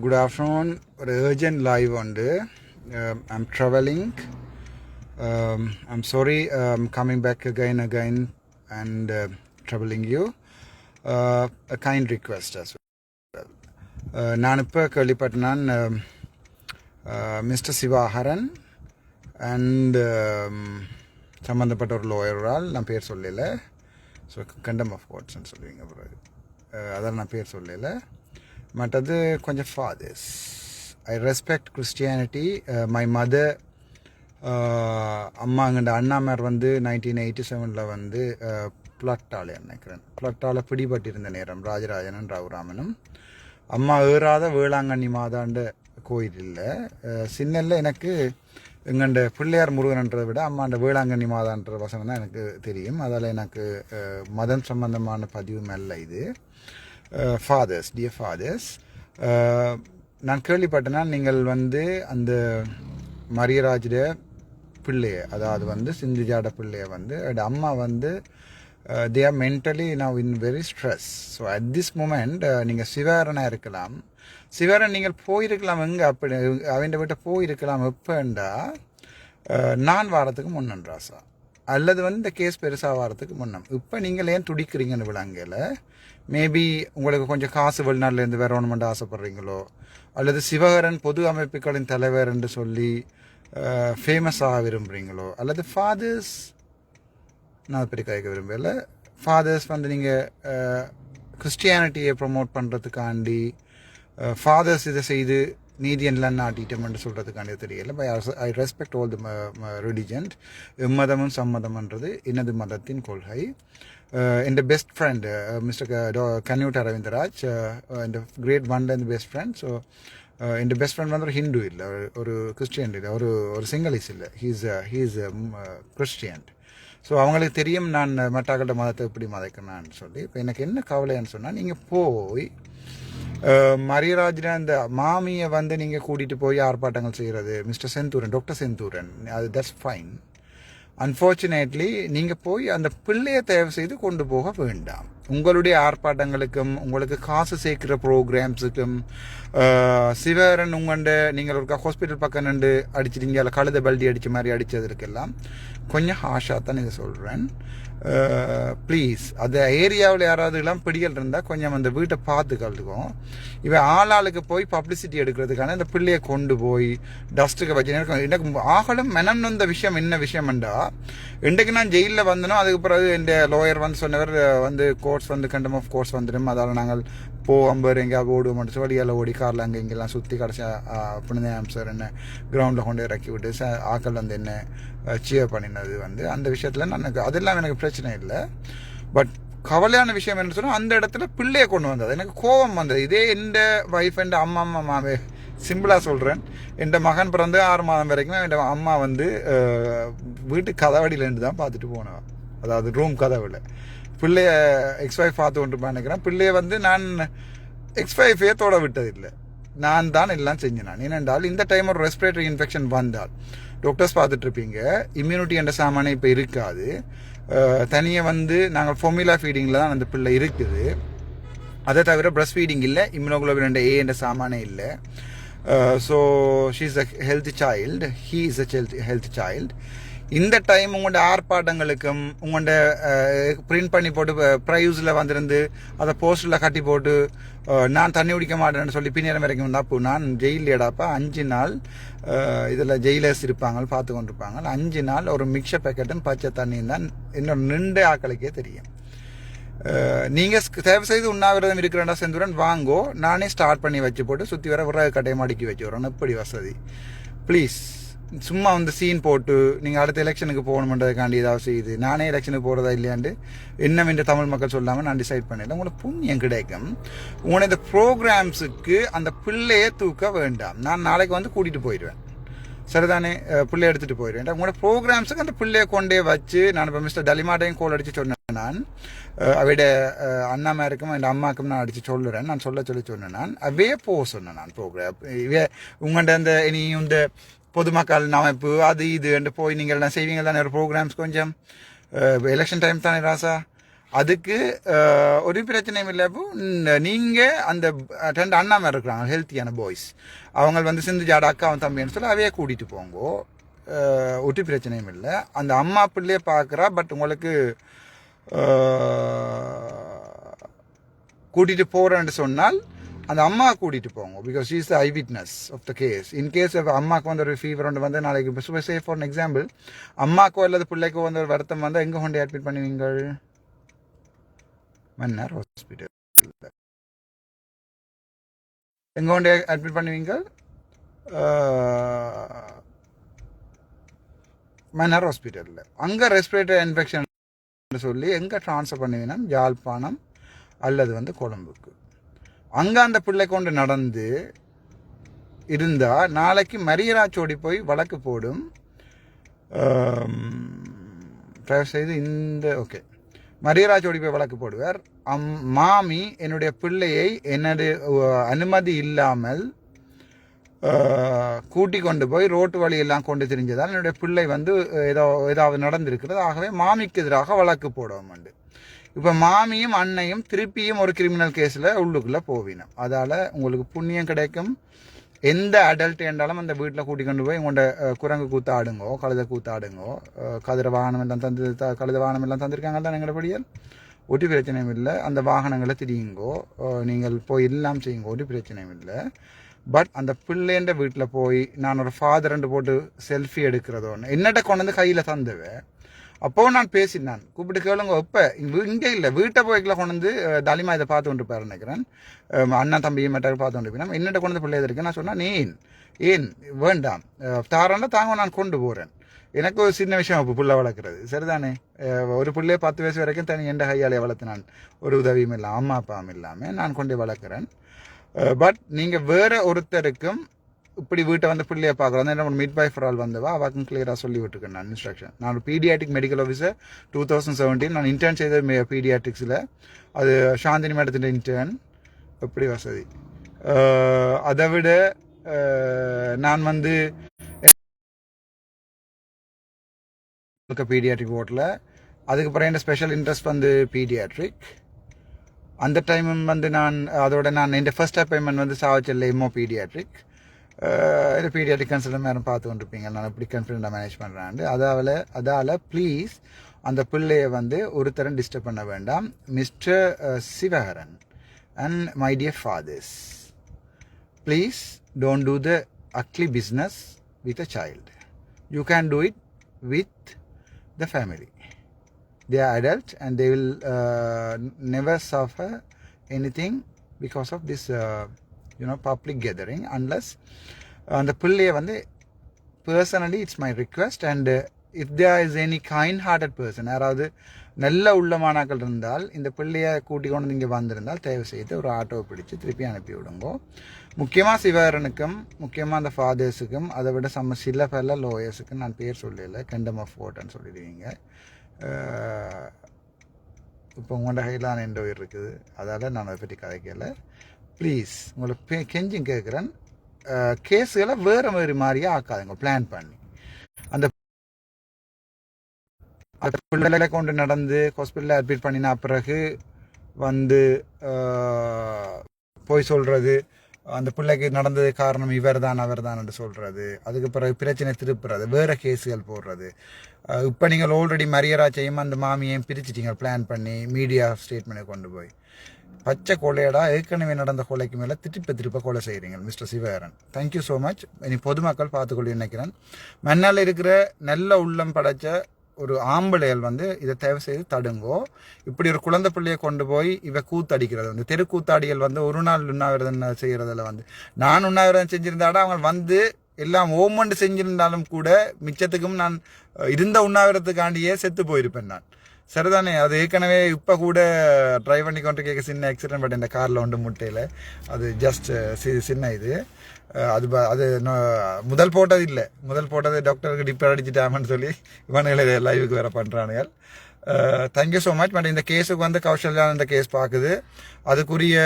Good afternoon ஒரு urgent live உண்டு I'm travelling I'm sorry I'm coming back again again and travelling you kind request as நான் இப்போ கேள்விப்பட்டினான் mister சிவாஹரன் and சம்மந்தப்பட்ட ஒரு லோயரால் நான் பேர் சொல்லலை ஸோ கண்டம் ஆஃப் கோட்ஸ்ன்னு சொல்லுவீங்க பிறகு அதான் நான் பேர் சொல்லலை மற்றது கொஞ்சம் fathers I respect Christianity my mother அம்மாங்கண்ட அண்ணாமார் வந்து நைன்டீன் எயிட்டி செவனில் வந்து uh, பிளட்டால் நினைக்கிறேன். பிளட்டால் பிடிபட்டிருந்த நேரம் ராஜராஜனும் ரவுராமனும் அம்மா ஏறாத வேளாங்கண்ணி மாதாண்ட கோயில் இல்லை. Uh, சின்னல்ல எனக்கு எங்கண்ட பிள்ளையார் முருகன்ன்றதை விட அம்மாண்ட வேளாங்கண்ணி மாதான்ற வசனம் தான் எனக்கு தெரியும். அதால் எனக்கு uh, மதம் சம்பந்தமான பதிவும் அல்ல இது. ஃபாதர்ஸ் டியர் ஃபாதர்ஸ் நான் கேள்விப்பட்டேன்னா நீங்கள் வந்து அந்த மரியராஜுடைய பிள்ளைய அதாவது வந்து சிந்துஜாட பிள்ளைய வந்து அவரோட அம்மா வந்து they are mentally now in very stress so at this moment நீங்கள் சிவாரனாக இருக்கலாம். சிவாரன் நீங்கள் போயிருக்கலாம் எங்கே? அப்படி அவன் வீட்டை போயிருக்கலாம். எப்போண்டா? Uh, நான் வாரத்துக்கு முன்னன் ராசா அல்லது வந்து இந்த கேஸ் பெருசாக வாரத்துக்கு முன்னம். இப்போ நீங்கள் ஏன் துடிக்கிறீங்கன்னு விளங்கல? மேபி உங்களுக்கு கொஞ்சம் காசு வெளிநாட்டிலேருந்து வரணுமென்று ஆசைப்பட்றீங்களோ? அல்லது சிவகரன் பொது அமைப்புகளின் தலைவர் என்று சொல்லி ஃபேமஸ் ஆக விரும்புகிறீங்களோ அல்லது ஃபாதர்ஸ் நான் பெரிய கேட்க விரும்பலை. ஃபாதர்ஸ் வந்து நீங்கள் கிறிஸ்டியானிட்டியை ப்ரொமோட் பண்ணுறதுக்காண்டி ஃபாதர்ஸ் இதை செய்து நீதி எல்லாம் நாட்டிட்டோம்னு சொல்கிறதுக்காண்டி தெரியல. By I respect all the religion எம்மதமும் சம்மதம்ன்றது எனது மதத்தின் கொள்கை. என் பெஸ்ட் ஃப்ரெண்ட் மிஸ்டர் കന്യൂട്ട് அரவிந்தராஜ் என் great one and best friend so N best friend வந்து ஒரு ஹிந்து இல்லை ஒரு கிறிஸ்டியன் இல்லை ஒரு ஒரு சிங்களீஸ் இல்லை ஹீஸ் ஹீஸ் கிறிஸ்டியன் ஸோ அவங்களுக்கு தெரியும் நான் மட்டாக்கட்ட மதத்தை எப்படி மதைக்கணும்னு சொல்லி இப்போ எனக்கு என்ன கவலைன்னு சொன்னால் நீங்கள் போய் மரியராஜன அந்த மாமியை வந்து நீங்கள் கூட்டிகிட்டு போய் ஆர்ப்பாட்டங்கள் செய்கிறது மிஸ்டர் செந்தூரன் டாக்டர் செந்தூரன் அது தட்ஸ் ஃபைன் அன்ஃபார்ச்சுனேட்லி நீங்கள் போய் அந்த பிள்ளையை தயவு செய்து கொண்டு போக வேண்டாம். உங்களுடைய ஆர்ப்பாட்டங்களுக்கும் உங்களுக்கு காசு சேர்க்கிற ப்ரோக்ராம்ஸுக்கும் சிவரன் உங்கண்ட நீங்கள் ஒரு ஹாஸ்பிட்டல் பக்கம் நின்று அடிச்சிட்டீங்க அல்ல கழுத பல்டி அடித்த மாதிரி அடித்ததுக்கெல்லாம் கொஞ்சம் ஹாஷாக தான் இதை சொல்கிறேன் ப்ளீஸ் அந்த ஏரியாவில் யாராவது எல்லாம் பிடிகள் இருந்தால் கொஞ்சம் அந்த வீட்டை பார்த்து கழுதுக்கும் இவன் ஆளாளுக்கு போய் பப்ளிசிட்டி எடுக்கிறதுக்கான இந்த பிள்ளையை கொண்டு போய் டஸ்ட்டுக்கு வச்சு எனக்கு ஆகலும் மெனம்னு நொந்த விஷயம் என்ன விஷயம்ண்டா இன்றைக்கு நான் ஜெயிலில் வந்தனோ அதுக்கு பிறகு என் லோயர் வந்து சொன்னவர் வந்து கோ கோர்ட்ஸ் வந்து கண்டம் ஆஃப் கோர்ஸ் வந்துடும் அதால் நாங்கள் போ அம்பர் எங்கேயாவது ஓடுவோம் மட்டும் வழியால் ஓடி காரில் அங்கே இங்கெல்லாம் சுற்றி கடைசியாக புனித ஆம்சர் என்ன கிரவுண்டில் கொண்டு இறக்கி விட்டு ச- ஆக்கள் வந்து என்ன சியர் பண்ணினது வந்து அந்த விஷயத்தில் நான் எனக்கு அதெல்லாம் எனக்கு பிரச்சனை இல்லை. பட் கவலையான விஷயம் என்ன சொன்னால் அந்த இடத்துல பிள்ளையை கொண்டு வந்தது. எனக்கு கோபம் வந்தது. இதே எந்த ஒய்ஃப் என் அம்மா அம்மா மாவே சிம்பிளாக சொல்கிறேன் என் மகன் பிறந்து ஆறு மாதம் வரைக்கும் என் அம்மா வந்து வீட்டு கதவடியிலேருந்து தான் பார்த்துட்டு போனவா. அதாவது ரூம் கதவில். பிள்ளைய எக்ஸ் ஒய்ஃப் பார்த்து கொண்டு நினைக்கிறேன். பிள்ளைய வந்து நான் எக்ஸ் ஒய்ஃபே தொட விட்டதில்லை. நான் தான் எல்லாம் செஞ்சேன் ஏனென்றால் இந்த டைம் ஒரு ரெஸ்பிரேட்டரி இன்ஃபெக்ஷன் வந்தால். டாக்டர்ஸ் பார்த்துட்டு இருப்பீங்க இம்யூனிட்டி என்ற சாமானே இப்போ இருக்காது. தனியாக வந்து நாங்கள் ஃபொமிலா ஃபீடிங்கில் தான் அந்த பிள்ளை இருக்குது. அதை தவிர பிரஸ்ட் ஃபீடிங் இல்லை. இம்யூனோகுளோபின் என்ற ஏ என்ற சாமானே இல்லை. So she is a health child he is a health child இந்த டைம் உங்களோட ஆர்ப்பாட்டங்களுக்கும் உங்களோட பிரிண்ட் பண்ணி போட்டு ப்ரைஸில் வந்திருந்து அதை போஸ்டரில் கட்டி போட்டு நான் தண்ணி குடிக்க மாட்டேன்னு சொல்லி பின்னேரம் வரைக்கும் வந்தால் அப்போ நான் ஜெயில் எடாப்பா அஞ்சு நாள் இதில் ஜெயிலர்ஸ் இருப்பாங்க பார்த்து கொண்டிருப்பாங்க. அஞ்சு நாள் ஒரு மிக்சர் பேக்கெட்டும் பச்சை தண்ணியும் தான் என்னோட நின்று ஆக்களுக்கே தெரியும். நீங்கள் தேவை தயவு செய்து உண்ணாவிரதம் இருக்கிறேன்டா செந்துடன் வாங்கோ. நானே ஸ்டார்ட் பண்ணி வச்சு போட்டு சுற்றி வர விறகு கட்டையை மடக்கி வச்சு வரேன் எப்படி வசதி? ப்ளீஸ் சும்மா வந்து சீன் போட்டு நீங்கள் அடுத்த எலெக்ஷனுக்கு போகணுன்றதுக்காண்டி ஏதாவது செய்யுது நானே எலெக்ஷனுக்கு போகிறதா இல்லையாண்டு இன்னும் இந்த தமிழ் மக்கள் சொல்லாமல் நான் டிசைட் பண்ணல உங்களுக்கு புண்ணியம் கிடைக்கும். உங்களை இந்த ப்ரோக்ராம்ஸுக்கு அந்த பிள்ளையை தூக்க வேண்டாம். நான் நாளைக்கு வந்து கூட்டிகிட்டு போயிடுவேன். சரிதானே? பிள்ளை எடுத்துட்டு போயிடுவேன். உங்களோட ப்ரோக்ராம்ஸுக்கு அந்த பிள்ளையை கொண்டே வச்சு நான் இப்போ மிஸ்டர் டலிமாட்டையும் கோல் அடித்து சொன்னேன் நான். அஹ் அண்ணாமாருக்கும் என் அம்மாக்கும் நான் அடித்து சொல்லுறேன். நான் சொல்ல சொல்லி சொன்னேன் நான். அவே போக சொன்னேன் நான் ப்ரோக்ராம் இவ உங்கள்கிட்ட அந்த இனி இந்த பொதுமக்கள் அமைப்பு அது இது என்று போய் நீங்கள் என்ன செய்வீங்க தானே? ஒரு ப்ரோக்ராம்ஸ் கொஞ்சம் எலெக்ஷன் டைம் தானே ராசா? அதுக்கு ஒரு பிரச்சனையும் இல்லை. அப்போ இந்த- அந்த அஹ், ரெண்டு அண்ணா மாதிரி இருக்கிறாங்க ஹெல்த்தியான பாய்ஸ் அவங்க வந்து சிந்து ஜாட அக்காவும் தம்பின்னு சொல்லி அவையே கூட்டிகிட்டு போங்கோ. ஒட்டி பிரச்சனையும் இல்லை. அந்த அம்மா பிள்ளையே பார்க்குறா பட் உங்களுக்கு கூட்டிகிட்டு போகிறேன்னு சொன்னால் அந்த அம்மா கூட்டிட்டு போங்க because is the eye witness of the case in case அம்மாவுக்கு வந்து ஒரு ஃபீவர் ஒன்று வந்து நாளைக்கு சே ஃபார் எக்ஸாம்பிள் அம்மாக்கோ அல்லது பிள்ளைக்கோ வந்து ஒரு வருத்தம் வந்து எங்கே கொண்டு அட்மிட் பண்ணுவீங்க மன்னர் ஹாஸ்பிட்டல் எங்கே கொண்டு அட்மிட் பண்ணுவீங்க மன்னர் ஹாஸ்பிட்டலில் அங்கே ரெஸ்பிரேட்டரி இன்ஃபெக்ஷன் சொல்லி எங்கே ட்ரான்ஸ்ஃபர் பண்ணுவீங்கன்னா யாழ்ப்பாணம் அல்லது வந்து கொழம்புக்கு. அங்கே அந்த பிள்ளை கொண்டு நடந்து இருந்தால் நாளைக்கு மரியராச்சோடி போய் வழக்கு போடும். தயவு செய்து இந்த ஓகே. மரியராஜோடி போய் வழக்கு போடுவார். அம் மாமி என்னுடைய பிள்ளையை என்னுடைய அனுமதி இல்லாமல் கூட்டி கொண்டு போய் ரோட்டு வழியெல்லாம் கொண்டு தெரிஞ்சதால் என்னுடைய பிள்ளை வந்து ஏதோ ஏதாவது நடந்திருக்கிறது. ஆகவே மாமிக்கு எதிராக வழக்கு போடுவோம் உண்டு. இப்போ மாமியும் அன்னையும் திருப்பியும் ஒரு கிரிமினல் கேஸில் உள்ளுக்குள்ளே போவினோம். அதால் உங்களுக்கு புண்ணியம் கிடைக்கும். எந்த அடல்ட் என்றாலும் அந்த வீட்டில் கூட்டி கொண்டு போய் உங்கள்ட குரங்கு கூத்தாடுங்கோ கழுத கூத்தாடுங்கோ கதிர வாகனம் எல்லாம் தந்து த- கழுத வாகனம் எல்லாம் தந்திருக்காங்கல்ல எங்களோட படியல் ஒரு பிரச்சனையும் இல்லை. அந்த வாகனங்களை திரியுங்கோ நீங்கள் போய் எல்லாம் செய்யுங்க ஒரு பிரச்சனையும் இல்லை. பட் அந்த பிள்ளைன்ற வீட்டில் போய் நான் ஒரு ஃபாதர்ன்ட்டு போட்டு செல்ஃபி எடுக்கிறதோ என்னட்ட கொண்டு வந்து கையில் தந்துவேன் அப்போ நான் பேசினான். கூப்பிட்டு கேளுங்க இப்போ இங்கே இல்லை வீட்டை போய்க்குள்ள கொண்டு வந்து தாலிமா இதை பார்த்து கொண்டு பாரு நினைக்கிறேன். அண்ணா அண்ணன் தம்பியை மட்டும் பார்த்து கொண்டு போய் என்னட்ட கொண்டு பிள்ளை இருக்கு நான் சொன்னேன் ஏன்? ஏன்? வேண்டாம். தாராண்டா தாங்க நான் கொண்டு போகிறேன் எனக்கு ஒரு சின்ன விஷயம் இப்போ புள்ள வளர்க்குறது. சரிதானே? ஒரு பிள்ளைய பத்து வயசு வரைக்கும் தனி எந்த கையாலே வளர்த்தினான். ஒரு உதவியும் இல்லாமல் அம்மா அப்பாவும் இல்லாமல் நான் கொண்டு வளர்க்குறேன். பட் நீங்கள் வேறு ஒருத்தருக்கும் இப்படி வீட்டை வந்து பிள்ளைய பார்க்குறோம். என்ன மிட் பை ஃபார் ஆல் வந்தவா அவருக்கும் கிளியராக சொல்லி விட்டுருக்கேன் நான் இன்ஸ்ட்ரக்ஷன் நான் ஒரு pediatric medical officer two thousand seventeen நான் இன்டர்ன் செய்த பீடியாட்டிக்ஸில் அது சாந்தினி மேடத்தின் இன்டர்ன் எப்படி வசதி. அதை விட நான் வந்து பீடியாட்ரிக் ஓட்டில் அதுக்கப்புறம் பிறகு என்ன ஸ்பெஷல் இன்ட்ரெஸ்ட் வந்து பீடியாட்ரிக் அந்த டைமும் வந்து நான் அதோட நான் என் ஃபர்ஸ்ட் அப்பாயின்மெண்ட் வந்து சாவச்சல்ல எம்ஓ பீடியாட்ரிக் இது பீடியாட்டிக் கன்சல்டன் யாரும் பார்த்து கொண்டிருப்பீங்க நான் எப்படி கன்ஃபிடென்ட்டாக மேனேஜ் பண்ணுறாண்டு அதாவது அதால் ப்ளீஸ் அந்த பிள்ளையை வந்து ஒருத்தரம் டிஸ்டர்ப் பண்ண வேண்டாம் mister Sivaharan and my dear fathers please don't do the ugly business with a child you can do it with the family they are adult and they will never suffer any thing because of this you know public gathering unless அந்த பிள்ளையை வந்து personally it's my request and if there is any kind hearted person யாராவது நல்ல உள்ளமானாக்கள் இருந்தால் இந்த பிள்ளையை கூட்டி கொண்டு இங்கே வந்திருந்தால் தயவு செய்து ஒரு ஆட்டோவை பிடிச்சு திருப்பி அனுப்பி விடுங்கோ. முக்கியமாக சிவகரனுக்கும் முக்கியமாக அந்த ஃபாதர்ஸுக்கும் அதை விட சம்ம சில பல லோயர்ஸுக்கும் நான் பேர் சொல்லல கண்டம் ஆஃப் ஓட்டன்னு சொல்லிடுவீங்க. இப்போ உங்களோட கையிலான எந்த உயிர் இருக்குது? அதால் நான் அதை பற்றி கதைக்கலை. ப்ளீஸ் உங்களை கெஞ்சும் கேட்குறேன் கேஸுகளை வேறு வேறு மாதிரியே ஆக்காதுங்க பிளான் பண்ணி. அந்த பிள்ளைகளை கொண்டு நடந்து ஹாஸ்பிட்டலில் அட்மிட் பண்ணின பிறகு வந்து போய் சொல்கிறது அந்த பிள்ளைக்கு நடந்தது காரணம் இவர் தான் அவர் தான் சொல்கிறது அதுக்கு பிறகு பிரச்சனை திருப்புறது வேறு கேஸுகள் போடுறது. இப்போ நீங்கள் ஆல்ரெடி மரியராச்சையும் அந்த மாமியையும் பிரிச்சிட்டிங்க பிளான் பண்ணி மீடியா ஸ்டேட்மெண்ட்டை கொண்டு போய். பச்சை கொலையடா ஏற்கனவே நடந்த கொலைக்கு மேலே திருப்பி திருப்ப கொலை செய்கிறீங்க mister Sivakaran. Thank you so much இனி பொதுமக்கள் பார்த்துக்கொள்ள நினைக்கிறேன். மண்ணால் இருக்கிற நல்ல உள்ளம் படைச்ச ஒரு ஆம்பளைகள் வந்து இதை தயவு செய்து தடுங்கோ. இப்படி ஒரு குழந்தை பிள்ளையை கொண்டு போய் இவ கூத்தடிக்கிறது வந்து. தெருக்கூத்தாடிகள் வந்து ஒரு நாள் உண்ணாவிரதம் செய்கிறதுல வந்து. நான் உண்ணாவிரதம் செஞ்சிருந்தாடா அவங்க வந்து எல்லாம் ஓமண்டு செஞ்சிருந்தாலும் கூட மிச்சத்துக்கும் நான் இருந்த உண்ணாவிரத்துக்காண்டியே செத்து போயிருப்பேன் நான். சரிதானே? அது ஏற்கனவே இப்போ கூட ட்ரைவ் பண்ணி கொண்டு கேட்க சின்ன ஆக்சிடென்ட் பட் இந்த காரில் உண்டு முட்டையில். அது ஜஸ்ட் சின்ன இது. அது ப- அது முதல் போட்டது இல்லை. முதல் போட்டது டாக்டருக்கு டிப்பர் அடிச்சுட்டாமன்னு சொல்லி இவனுகளை லைவுக்கு வேற பண்ணுறானுங்க தேங்க்யூ ஸோ மச் பட் இந்த கேஸுக்கு வந்து கௌஷல்யா இந்த கேஸ் பார்க்குது. அதுக்குரிய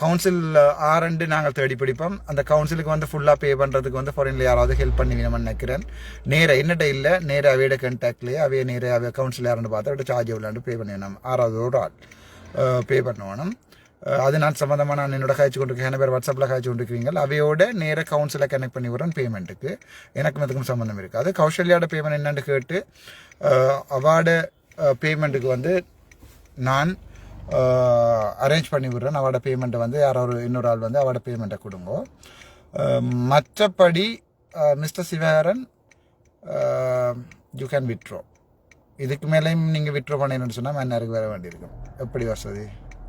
கவுன்சில் ஆரண்டு நாங்கள் தேடி பிடிப்போம். அந்த கவுன்சிலுக்கு வந்து ஃபுல்லாக பே பண்ணுறதுக்கு வந்து ஃபாரின்ல யாராவது ஹெல்ப் பண்ணி வேணும்னு நினைக்கிறேன். நேராக என்னட்ட இல்லை நேராக அவையோட கண்டாக்ட்லேயே அவைய நேராக அவைய கவுன்சில் யாருன்னு பார்த்து அவட்ட சார்ஜ் எவ்வளோன்னு பே பண்ணி வேணும் ஆறாவது ஒரு ஆள் பே பண்ண வேணும் அது நான் சம்மந்தமாக நான் என்னோட காய்ச்சி கொண்டு என்ன பேர் வாட்ஸ்அப்பில் காய்ச்சி கொண்டிருக்கிறீங்க அவையோட நேராக கவுன்சிலை கனெக்ட் பண்ணி விடுறேன் பேமெண்ட்டுக்கு எனக்கும் அதுக்கும் சம்மந்தம் இருக்குது. அது கௌசல்யாவோட பேமெண்ட் என்னன்னு கேட்டு அவார்டு பேமெண்ட்டுக்கு வந்து நான் அரேஞ்ச் பண்ணி விடுறேன். அவட பேமெண்ட்டை வந்து யாரோ ஒரு இன்னொரு ஆள் வந்து அவட பேமெண்ட்டை கொடுங்க. மற்றபடி mister Sivaharan you can withdraw இதுக்கு மேலேயும் நீங்கள் விட்ரோ பண்ணிடணும்னு சொன்னால் மன்னாருக்கு வர வேண்டியிருக்கும். எப்படி வசதி?